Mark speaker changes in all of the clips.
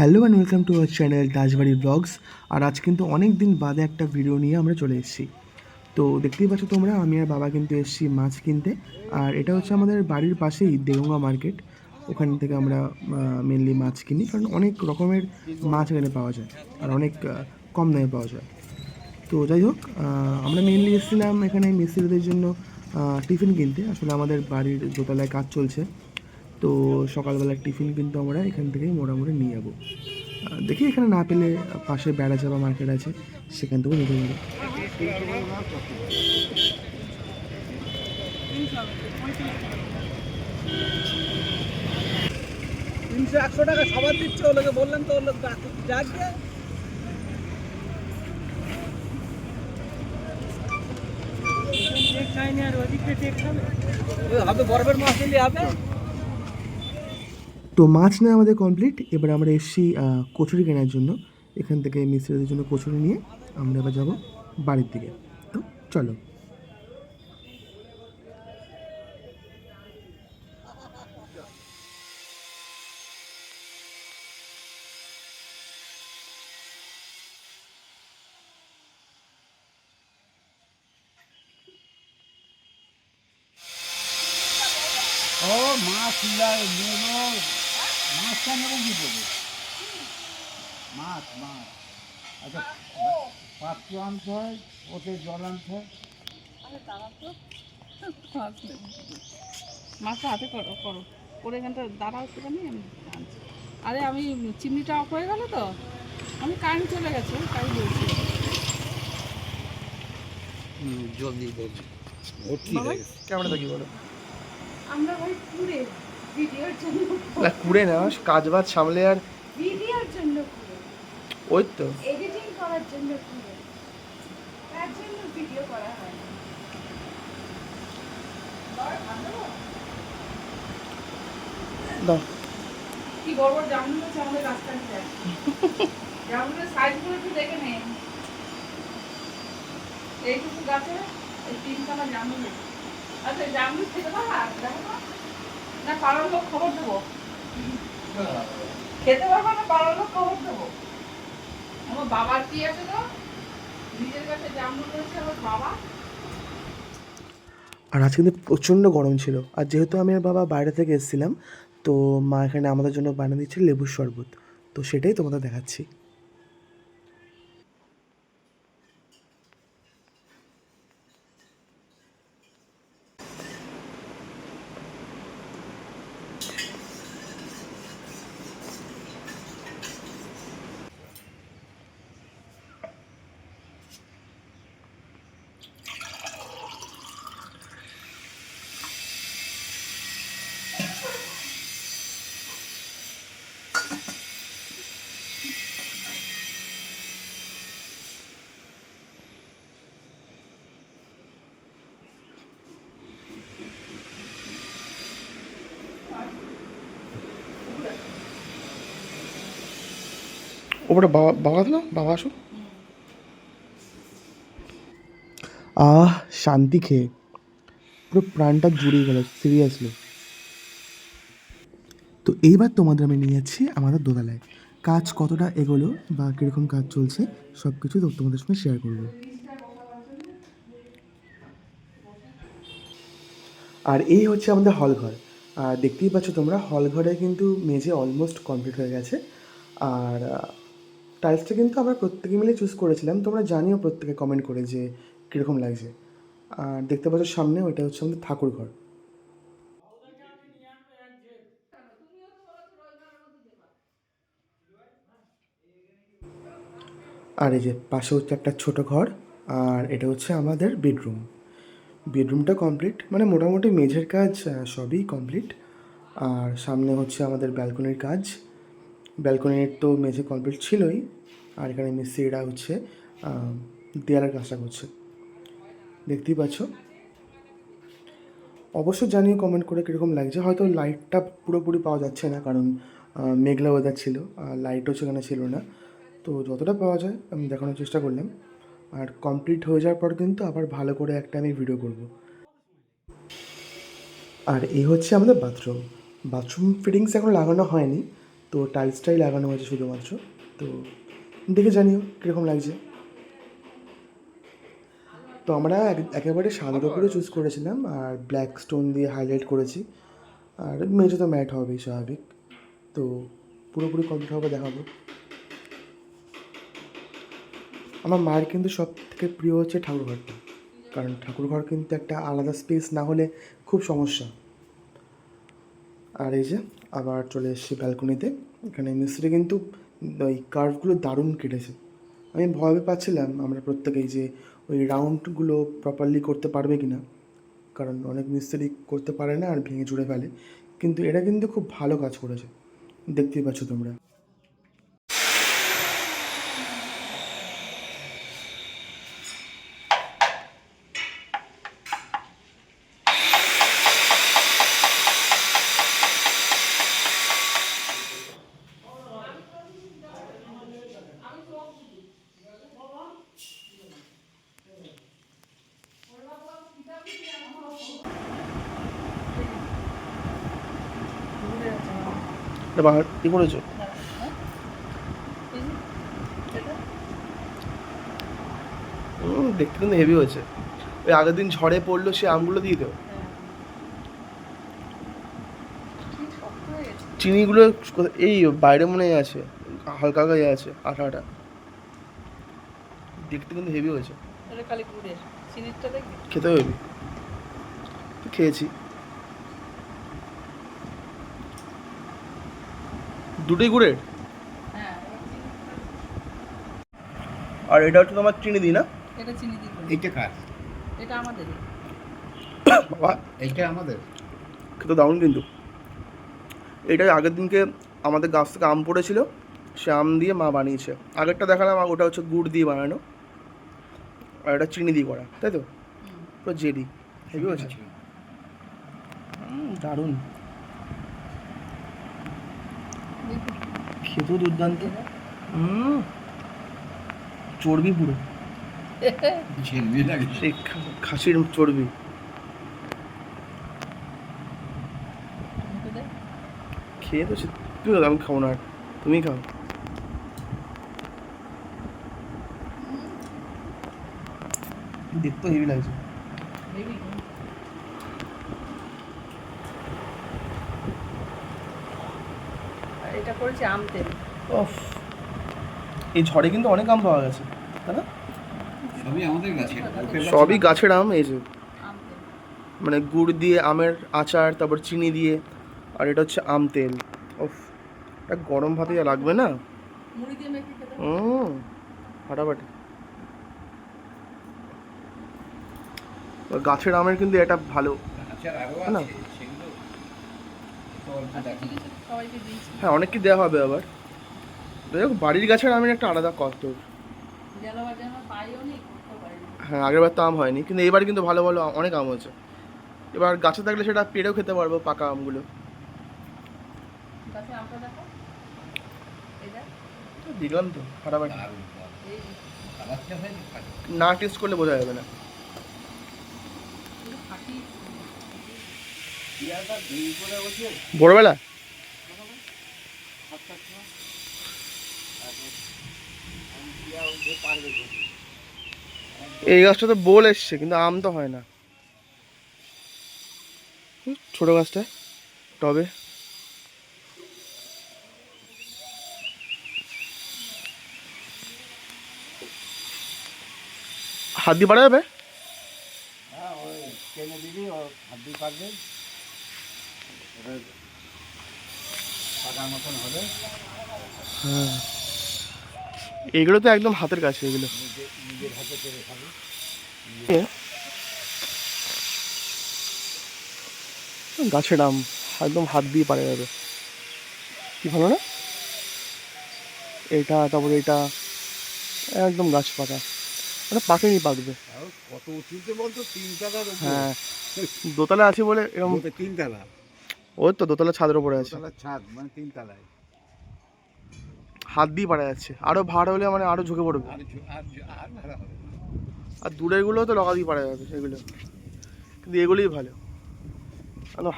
Speaker 1: Hello and welcome to our channel Rajbari blogs আর আজ কিন্তু অনেক দিন বাদে একটা ভিডিও নিয়ে আমরা চলে এসেছি। তো দেখতেই পাচ্ছ তোমরা, আমি আর বাবা কিন্তু এসেছি মাছ কিনতে। আর এটা হচ্ছে আমাদের বাড়ির পাশেই দেগঙ্গা মার্কেট। ওখান থেকে আমরা মেনলি মাছ কিনি, কারণ অনেক রকমের মাছ এখানে পাওয়া যায় আর অনেক কম দামে পাওয়া যায়। তো যাই হোক আমরা মেনলি এসেছিলাম এখানে মিস্ত্রিদের জন্য টিফিন কিনতে। আসলে আমাদের বাড়ির দোতলায় কাজ চলছে। তো সকালবেলার টিফিন কিন্তু আমরা এখান থেকেই মোটামুটি নিয়ে যাব। দেখি এখানে না পেলে পাশে বেড়া চাপা মার্কেট আছে সেখান থেকেও নিতে পারব
Speaker 2: তিনশো একশো টাকা সবার দিচ্ছে ওলোকে বললাম তো ডাকবে। ওই হবে। বরফের মাছ নিলে হবে?
Speaker 1: তো মাছ নেওয়া আমাদের কমপ্লিট এবার আমরা এসেছি কচুরি কেনার জন্য। এখান থেকে মিস্ত্রিদের জন্য কচুরি নিয়ে আমরা এবার যাব বাড়ির দিকে। তো চলো।
Speaker 2: ও মাছ নেব মাছটা নেব কি দেবো মাছ মাছ। আচ্ছা পাত্র আনতে হয় ওতে জল আনতে হয়।
Speaker 3: মাছটা হাতে করো করো। করে এখানটা দাঁড়াও সেখানে আমি আনছি। আরে আমি চিমনিটা অফ হয়ে গেল তো? আমি কারেন্ট চলে গেছে তাই বলছি
Speaker 2: জল দিয়ে বলছি?
Speaker 1: ক্যামেরা থাকি বলো।
Speaker 3: আমরা ভাই ঘুরে ভিডিওর জন্য
Speaker 1: না কুড়ে না কাজ বাজ সামলে আর
Speaker 3: ভিডিওর জন্য
Speaker 1: ওই তো।
Speaker 3: এডিটিং করার জন্য তার জন্য ভিডিও করা হয়।
Speaker 1: দাও।
Speaker 3: কি বড় বড় জামরুল আছে আমাদের রাস্তায় জামরুলের সাইজগুলো একটু দেখে নে। এইটুকু গাছে এই তিনখানা জামরুল। আচ্ছা জামরুল খেতে পারবা? দেখো। খেতে পারবা না পাড়ার লোক খবর দেবো। আমার বাবার কি আছে তো? নিজের কাছে রয়েছে, আমার বাবা।
Speaker 1: আর আজকে কিন্তু প্রচণ্ড গরম ছিল। আর যেহেতু আমি আর বাবা বাইরে থেকে এসেছিলাম, তো মা এখানে আমাদের জন্য বানিয়ে দিচ্ছে লেবুর শরবত। তো সেটাই তোমাদের দেখাচ্ছি। বাবা বাবা না? বাবা আসো আহ, শান্তি খেয়ে। পুরো প্রাণটা জুড়িয়ে গেল সিরিয়াসলি তো এইবার তোমাদের আমি নিয়ে যাচ্ছি আমাদের দোতলায়। কাজ কতটা এগোলো বা কীরকম কাজ চলছে সব কিছু তোমাদের সঙ্গে শেয়ার করব। আর এই হচ্ছে আমাদের হল ঘর। আর দেখতেই পাচ্ছ তোমরা হল ঘরে কিন্তু মেঝে অলমোস্ট কমপ্লিট হয়ে গেছে। আর টাইলসটা কিন্তু আমরা প্রত্যেকে মিলে চুজ করেছিলাম। তোমরা জানিও প্রত্যেকে কমেন্ট করে যে কীরকম লাগছে। আর দেখতে পাচ্ছ সামনে ওইটা হচ্ছে আমাদের ঠাকুর ঘর। আর এই যে পাশে হচ্ছে একটা ছোট ঘর, আর এটা হচ্ছে আমাদের বেডরুম বেডরুমটা কমপ্লিট মানে মোটামুটি মেঝের কাজ সবই কমপ্লিট আর সামনে হচ্ছে আমাদের ব্যালকনির কাজ। ব্যালকনির তো মেঝে কমপ্লিট ছিলই, আর এখানে মিস্ত্রিরা হচ্ছে দেয়ালের কাজটা করছে। দেখতেই পাচ্ছ? অবশ্যই জানিও কমেন্ট করে কীরকম লাগছে, হয়তো লাইটটা পুরোপুরি পাওয়া যাচ্ছে না, কারণ মেঘলা ওয়েদার ছিল, আর লাইটও সেখানে ছিল না। তো যতটা পাওয়া যায়, আমি দেখানোর চেষ্টা করলাম। আর কমপ্লিট হয়ে যাওয়ার পর কিন্তু আবার ভালো করে একটা আমি ভিডিও করব। আর এই হচ্ছে আমাদের বাথরুম বাথরুম ফিটিংস এখন লাগানো হয়নি তো টাইলসটাই লাগানো হয়েছে শুধুমাত্র। তো দেখে জানিও কীরকম লাগছে। তো আমরা এক- একেবারে সাদার উপরে চুজ করেছিলাম আর ব্ল্যাক স্টোন দিয়ে হাইলাইট করেছি। আর মেঝে তো ম্যাট হবেই স্বাভাবিক। তো পুরোপুরি কমপ্লিট হবে, দেখাবো। আমার মায়ের কিন্তু সব থেকে প্রিয় হচ্ছে ঠাকুরঘরটা। কারণ ঠাকুরঘর কিন্তু একটা আলাদা স্পেস না হলে খুব সমস্যা। আর এই যে আবার চলে এসেছি ব্যালকনিতে এখানে মিস্ত্রি কিন্তু ওই কার্ভগুলো দারুণ কেটেছে। আমি ভয় পাচ্ছিলাম আমরা প্রত্যেকেই যে ওই রাউন্ডগুলো প্রপারলি করতে পারবে কি না কারণ অনেক মিস্ত্রি করতে পারে না আর ভেঙে জুড়ে ফেলে। কিন্তু এটা কিন্তু খুব ভালো কাজ করেছে। দেখতেই পাচ্ছ তোমরা। এবার কী করেছ? দেখতে কিন্তু হেভি হয়েছে। ওই আগের দিন ঝড়ে পড়ল সে আমগুলো দিয়ে
Speaker 3: গেছে।
Speaker 1: চিনিগুলো এই বাইরে মনে আছে হালকা হালকা ইয়ে আছে আঠা আঠা। দেখতে কিন্তু হেভি হয়েছে? খেতে হেভি খেয়েছি। দুটোই গুড়ের
Speaker 3: হ্যাঁ,
Speaker 1: আর এটা হচ্ছে তোমার চিনি দিই না?
Speaker 3: এটা চিনি দিয়ে করি।
Speaker 2: এইটা কার?
Speaker 3: এটা আমাদেরই।
Speaker 1: বাবা
Speaker 2: এইটা আমাদের।
Speaker 1: খেতে দারুণ কিন্তু। এটাই আগের দিনকে আমাদের গাছ থেকে আম পড়েছিল সে আম দিয়ে মা বানিয়েছে। আগেরটা দেখালাম ওটা হচ্ছে গুড় দিয়ে বানানো। আর এটা চিনি দিয়ে করা তাই তো। পুরো জেডি হেভি হয়েছে দারুণ
Speaker 3: দেখি।
Speaker 1: খেতেও দুর্দান্ত? চর্বি পুরো। সেই খাসির চর্বি। খেয়ে তো সে- তুমি আমি খাব না আর। তুমি খাও। দেখতে হেভি লাগছে
Speaker 3: দেখবি? আর এটা করেছি আম তেল।
Speaker 1: ওফ এই ঝড়ে কিন্তু অনেক আম পাওয়া গেছে তাই না?
Speaker 2: সবই আমাদের কাছে
Speaker 1: সবই গাছের আম এই যে। মানে গুড় দিয়ে আমের আচার তারপর চিনি দিয়ে আর এটা হচ্ছে আম তেল। ওফ এটা গরম ভাতে যা লাগবে না। হুম ফাটাফাটি। গাছের আমের কিন্তু এটা ভালো। না।
Speaker 3: সবাইকে দিয়েছি।
Speaker 1: হ্যাঁ অনেক কি দেওয়া হবে আবার। দেখো বাড়ির গাছের আমের একটা আলাদা কত হ্যাঁ আগের বার তো আম হয়নি কিন্তু এবার কিন্তু ভালো ভালো অনেক আম হয়েছে। এবার গাছে থাকলে সেটা পেড়েও খেতে পারব পাকা আমগুলো।
Speaker 3: গাছে আমটা দেখো। এই দেখ।
Speaker 1: দিলাম তো ফাটাফাটি। না টেস্ট করলে বোঝা যাবে না। ভোরবেলা
Speaker 2: সাতটার সময় তারপর আমি পেয়ার উঠে পারবে কি?
Speaker 1: এই গাছটা তো বোল এসছে, কিন্তু আম তো হয় না। ছোট গাছটা, টবে। হাত দিয়ে পারা যাবে?
Speaker 2: হ্যাঁ দিবি হাত দিয়ে ওটা মতন হবে।
Speaker 1: হ্যাঁ। এগুলো তো একদম হাতের কাছে এগুলো।
Speaker 2: নিজে নিজের হাতে করে খাবে।
Speaker 1: গাছের আম একদম হাত দিয়ে পারা যাবে। কি ভালো না? এটা তারপরে এটা একদম গাছ পাকা ওটা পাকেনি পাকবে।
Speaker 2: কত উঁচুতে বলতো? তিন তলার
Speaker 1: হ্যাঁ। দোতলা আছে বলে এরকম
Speaker 2: ওতে তিন তলা।
Speaker 1: ওই তো দোতলা ছাদের উপরে আছে। হাত দিয়ে পারা যাচ্ছে। আরও ভাড়া হলে মানে আরও ঝুঁকে পড়বে।
Speaker 2: আর
Speaker 1: দূরেরগুলো তো লগা দিয়ে পারা যাবে এগুলো কিন্তু এগুলোই ভালো।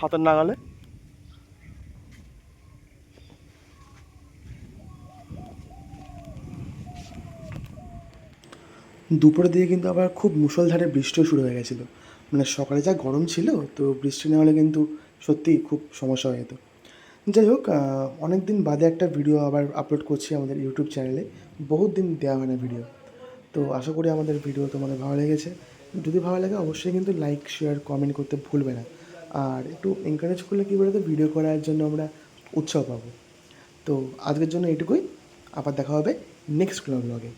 Speaker 1: হাতের নাগালে। দুপুরের দিকে কিন্তু আবার খুব মুষলধারে বৃষ্টিও শুরু হয়ে গেছিল। মানে সকালে যা গরম ছিল তো বৃষ্টি না হলে কিন্তু সত্যিই খুব সমস্যা হয়ে যেত। যাই হোক অনেক দিন বাদে একটা ভিডিও আবার আপলোড করছি আমাদের ইউটিউব চ্যানেলে বহুত দিন দেওয়া হয় না ভিডিও তো আশা করি আমাদের ভিডিও তোমাদের ভালো লেগেছে। যদি ভালো লাগে অবশ্যই কিন্তু লাইক শেয়ার কমেন্ট করতে ভুলবে না। আর একটু এনকারেজ করলে কী বলতো ভিডিও করার জন্য আমরা উৎসাহ পাবো। তো আজকের জন্য এটুকুই আবার দেখা হবে নেক্সট ব্লগে